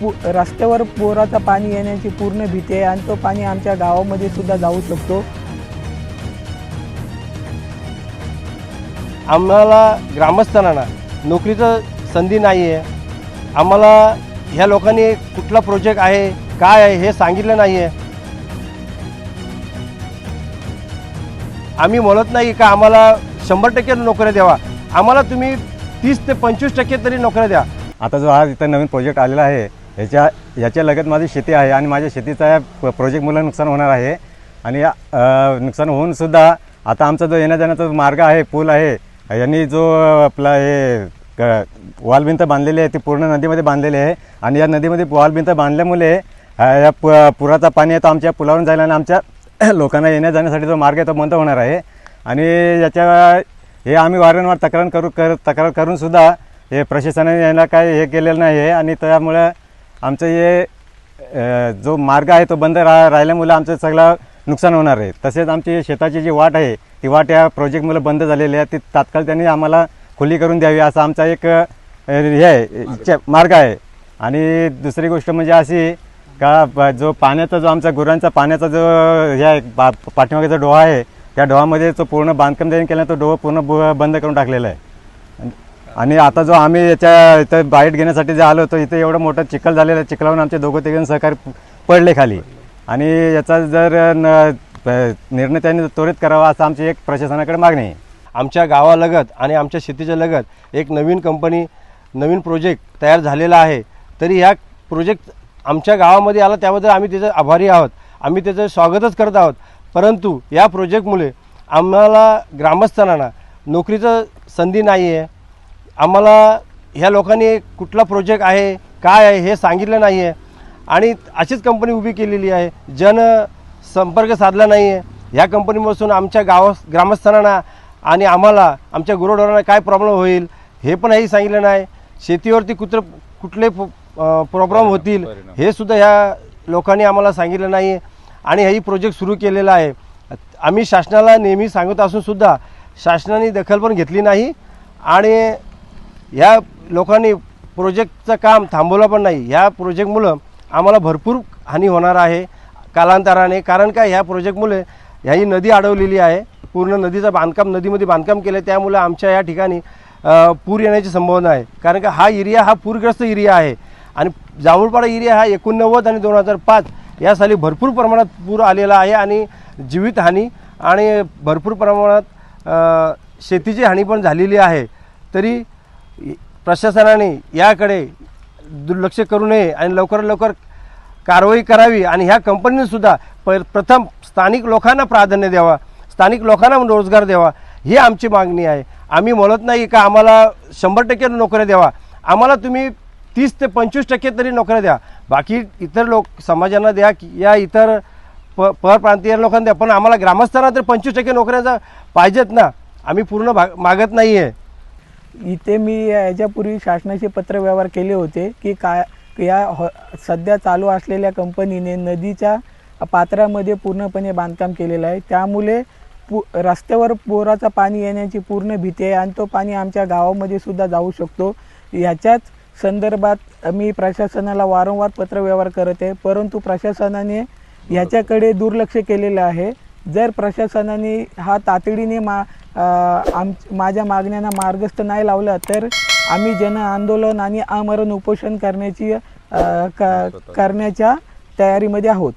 पु रस्त्यावर पुराचा पाणी येण्याची पूर्ण भीती आहे आणि तो पाणी आमच्या गावामध्ये सुद्धा जाऊ शकतो. आम्हाला ग्रामस्थांना नोकरीचं संधी नाही आहे. आम्हाला ह्या लोकांनी कुठला प्रोजेक्ट आहे काय आहे हे सांगितलं नाही आहे. आम्ही म्हणत नाही का आम्हाला शंभर टक्के नोकऱ्या द्यावा. आम्हाला तुम्ही तीस ते पंचवीस टक्के तरी नोकऱ्या द्या. आता जो हा इथं नवीन प्रोजेक्ट आलेला आहे याच्या याच्या लगत माझी शेती आहे आणि माझ्या शेतीचा या प्रोजेक्टमुळे नुकसान होणार आहे. आणि या नुकसान होऊन सुद्धा आता आमचा जो येण्या जाण्याचा जो मार्ग आहे पूल आहे यांनी जो आपला हे क वॉल भिंत बांधलेली आहे ती पूर्ण नदीमध्ये बांधलेली आहे. आणि या नदीमध्ये वॉल भिंत बांधल्यामुळे या प पुराचा पाणी आहे तो आमच्या पुलावरून जायला आणि आमच्या लोकांना येण्या जाण्यासाठी जो मार्ग आहे तो बंद होणार आहे. आणि याच्या हे आम्ही वारंवार तक्रार करू कर तक्रार करूनसुद्धा हे प्रशासनाने याला काय हे केलेलं नाही आहे. आणि त्यामुळं आमचं हे जो मार्ग आहे तो बंद रा राहिल्यामुळे आमचं सगळं नुकसान होणार आहे. तसेच आमची शेताची जी वाट आहे ती वाट या प्रोजेक्टमुळे बंद झालेली आहे. ती तात्काळ त्यांनी आम्हाला खुली करून द्यावी असा आमचा एक हे आहे मार्ग आहे. आणि दुसरी गोष्ट म्हणजे अशी का जो पाण्याचा जो आमचा गुरांचा पाण्याचा जो हे आहे पा पाठीमागे जो डोहा आहे त्या डोहामध्ये जो पूर्ण बांधकाम त्यांनी केलं तो डोहा पूर्ण ब- बंद करून टाकलेला आहे. आणि आता जो आम्ही याच्या इथं बाईट घेण्यासाठी जे आलो होतो इथे एवढं मोठं चिखल झालेलं आहे चिखलावरून आमचे दोघं तिघं सहकारी पडले खाली. आणि याचा जर न निर्णय त्यांनी त्वरित करावा असं आमची एक प्रशासनाकडे मागणी आहे. आमच्या गावालगत आणि आमच्या शेतीच्या लगत एक नवीन कंपनी नवीन प्रोजेक्ट तयार झालेला आहे. तरी ह्या प्रोजेक्ट आमच्या गावामध्ये आला त्याबद्दल आम्ही त्याचं आभारी आहोत. आम्ही त्याचं स्वागतच करत आहोत. परंतु या प्रोजेक्टमुळे आम्हाला ग्रामस्थांना नोकरीचं संधी नाही आहे आम्हाला ह्या लोकांनी कुठला प्रोजेक्ट आहे काय आहे हे सांगितलं नाही आहे आणि अशीच कंपनी उभी केलेली आहे. जन संपर्क साधला नाही आहे ह्या कंपनीपासून आमच्या गाव ग्रामस्थांना आणि आम्हाला आमच्या गुरुढोरांना काय प्रॉब्लेम होईल हे पण काही सांगितलं नाही. शेतीवरती कुत्र कुठले प्रॉब्लेम होतील हे सुद्धा ह्या लोकांनी आम्हाला सांगितलं नाही आणि हेही प्रोजेक्ट सुरू केलेला आहे. आम्ही शासनाला नेहमी सांगत असून सुद्धा शासनाने दखल पण घेतली नाही. आणि ह्या लोकांनी प्रोजेक्टचं काम थांबवलं पण नाही. ह्या प्रोजेक्टमुळं आम्हाला भरपूर हानी होणार आहे कालांतराने. कारण काय ह्या प्रोजेक्टमुळे ह्याही नदी अडवलेली आहे. पूर्ण नदीचं बांधकाम नदीमध्ये बांधकाम केलं त्यामुळे आमच्या या ठिकाणी पूर येण्याची संभावना आहे. कारण का हा एरिया हा पूरग्रस्त एरिया आहे. आणि जांभूळपाडा एरिया हा एकोणनव्वद आणि दोन हजार पाच या साली भरपूर प्रमाणात पूर आलेला आहे आणि जीवितहानी आणि भरपूर प्रमाणात शेतीची हानी पण झालेली आहे. तरी प्रशासनाने याकडे दुर्लक्ष करू नये आणि लवकरात लवकर कारवाई करावी आणि ह्या कंपनीनेसुद्धा प प्रथम स्थानिक लोकांना प्राधान्य द्यावा स्थानिक लोकांना रोजगार द्यावा ही आमची मागणी आहे. आम्ही म्हणत नाही का आम्हाला शंभर टक्के नोकऱ्या द्यावा आम्हाला तुम्ही तीस ते पंचवीस टक्के तरी नोकऱ्या द्या. बाकी इतर लोक समाजांना द्या की या इतर प परप्रांतीय लोकांना द्या पण आम्हाला ग्रामस्थांना तर पंचवीस टक्के नोकऱ्या पाहिजेत ना आम्ही पूर्ण भाग मागत नाही आहे इथे मी याच्यापूर्वी शासनाचे पत्रव्यवहार केले होते की काय या हॉ सध्या चालू असलेल्या कंपनीने नदीच्या पात्रामध्ये पूर्णपणे बांधकाम केलेलं आहे. त्यामुळे पु रस्त्यावर पुराचा पाणी येण्याची पूर्ण भीती आहे आणि तो पाणी आमच्या गावामध्ये सुद्धा जाऊ शकतो. ह्याच्याच संदर्भात मी प्रशासनाला वारंवार पत्रव्यवहार करत आहे. परंतु प्रशासनाने ह्याच्याकडे दुर्लक्ष केलेलं आहे. जर प्रशासनाने हा तातडीने मा आम माझ्या मागण्यांना मार्गस्थ नाही लावलं तर आम्ही जन आंदोलन आणि आमरण उपोषण करण्याची क करण्याच्या तयारीमध्ये आहोत.